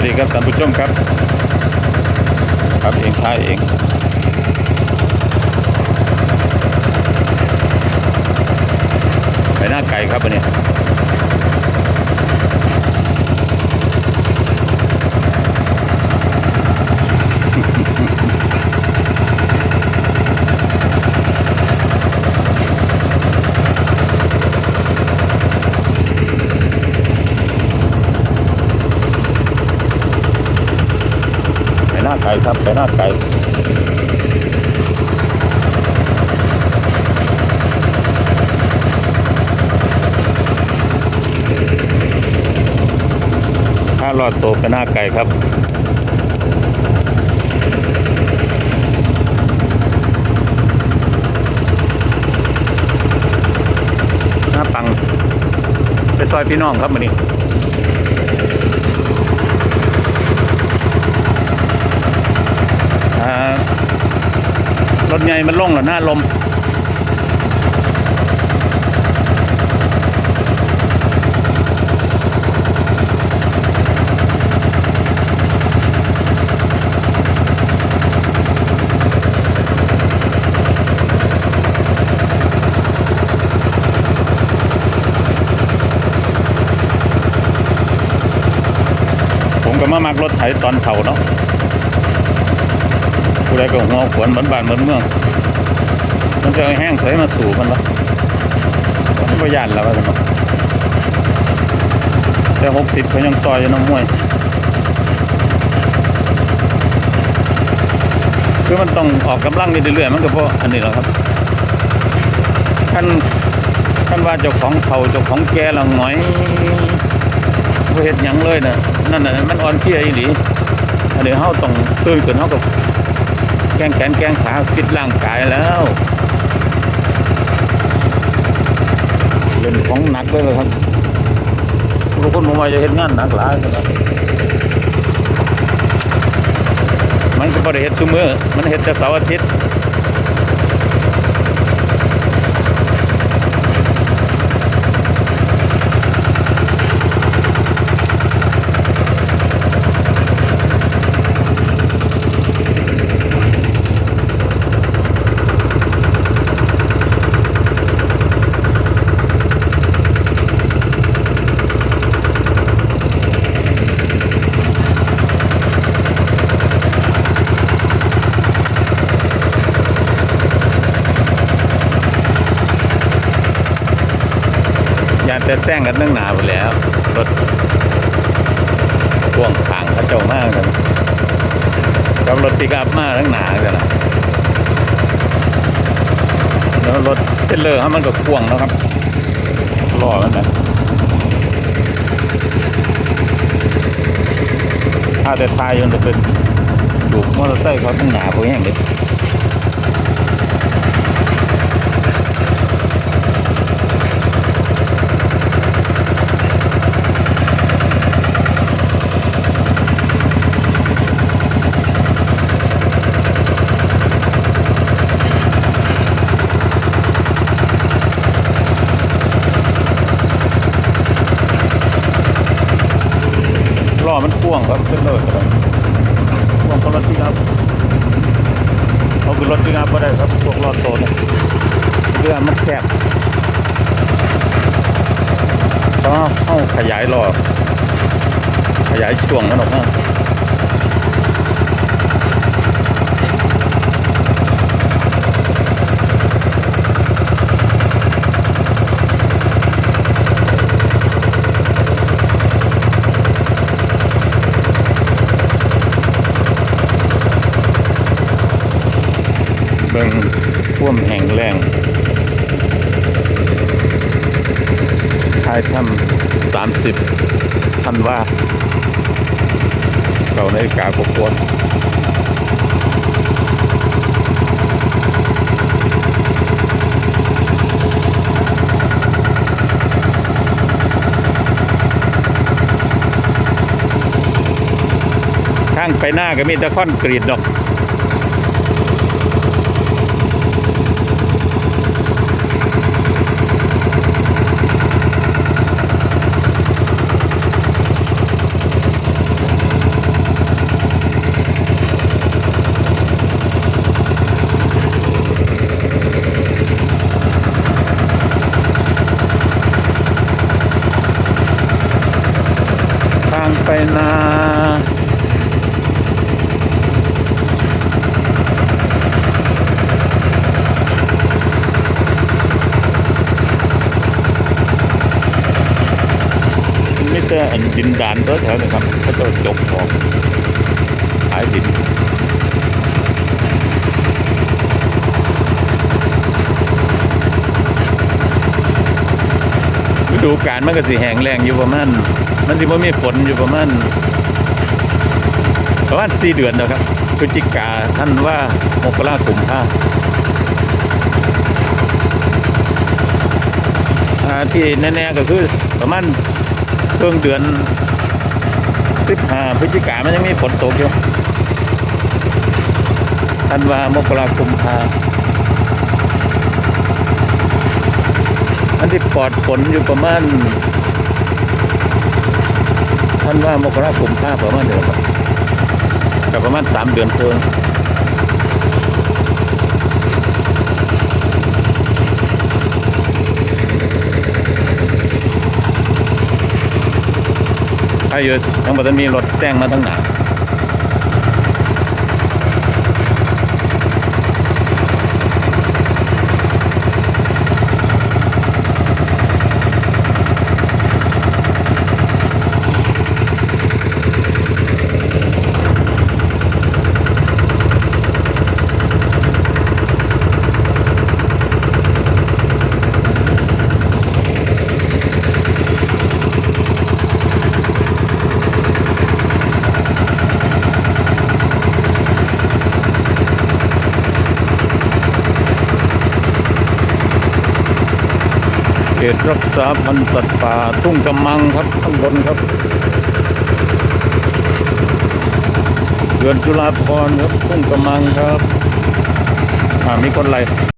วัสดีครับท่านผู้ชมครับครับเองท้ายเองไปหน้าไก่ครับวันนี้ ก่ครับไปหน้าไก่ถ้ารอดโตไปหน้าไก่ครับหน้าปังไปซอยพี่น้องครับมันนี้ อ่า รถใหญ่มันล่งเหรอหน้าลมผมก็มามักรถไถตอนเผาเนาะ ใดก็หัวขวนเหมือนบ้านเหมือนเมืองมันจะแห้งใสมาสู่มันละมันก็ย่านแล้วว่าซั่นเนาะแต่หกสิบเขายังต่อยอยู่น้ำมวย คือมันต้องออกกำลังเรื่อยๆมันก็เพราะอันนี้แหละครับขั้นขั้นว่าเจ้าของเขาเจ้าของแกเราหงอยเฮ็ดหยังเลยนะนั่นน่ะมันอ่อนเพลียอีหลีอันนี้เฮาต้องตื่นขึ้นเฮาก็ แกงแขนแกงขาฟิตร่างกายแล้วเล่นของหนักด้วยเลยครับทุกคนผมว่าจะเห็นงานหนักหลายครับมันก็บ่ได้เฮ็ดซุมือมันเห็นแต่เสาร์อาทิตย์ แต่แซงกันนั่งหนาไปแล้วรถพ่วงทางเขาเจ้ามากกันกับรถปิกอัพมาทั้งหนากันนะแล้วรถเทเลอร์ครับมันก็พ่วงนะครับล้อมันนะถ้าแต่ทายมันจะเป็นถูกมอเตอร์ไซค์เขาทั้งหนาพวกนี้อย่างนี้ล้อมัน พ่วงครับเป็นเลยครับพ่วงเขารถที่ครับเขาคือรถที่ครับก็ได้ครับพวกล้อโตเนี่ยเรือมันแคบต้องเข้าขยายล้อขยายช่วงมันออกมาเบิ่งท่วม แห่งแรงท้ายถ้ำสามสิบท่านว่าเก่านกาบกว่าข้างไปหน้าก็มีต่คอนกรีตดอกางไปนา ไม่แต่อั นดินดานแถวนะครับเขาจะจกออกขายดินฤดูกาลมันก็สิแห้งแล้งอยู่ประมาณมันสิบ่มีฝนอยู่ประมาณประมาณสี่เดือนนะครับพฤศจิกาท่านว่ามกราคมพาอ่าที่แน่ๆก็คือประมาณ เครื่องเดือนสิบห้าพฤศจิกามันยังมีฝนตกอยู่ท่านว่ามกราคมพาอันที่ปลอดฝนอยู่ประมาณท่านว่ามกราคมพาประมาณเดือนกับประมาณสามเดือนเพิ่ง อยู่ทั้งหมดมีรถแซงมาทั้งหนา เขตรักษาพันธุ์สัตว์ป่าทุ่งกำมังครับข้างบนครับเดือนจุฬาพรครับทุ่งกำมังครับ อ่ามีคนไล่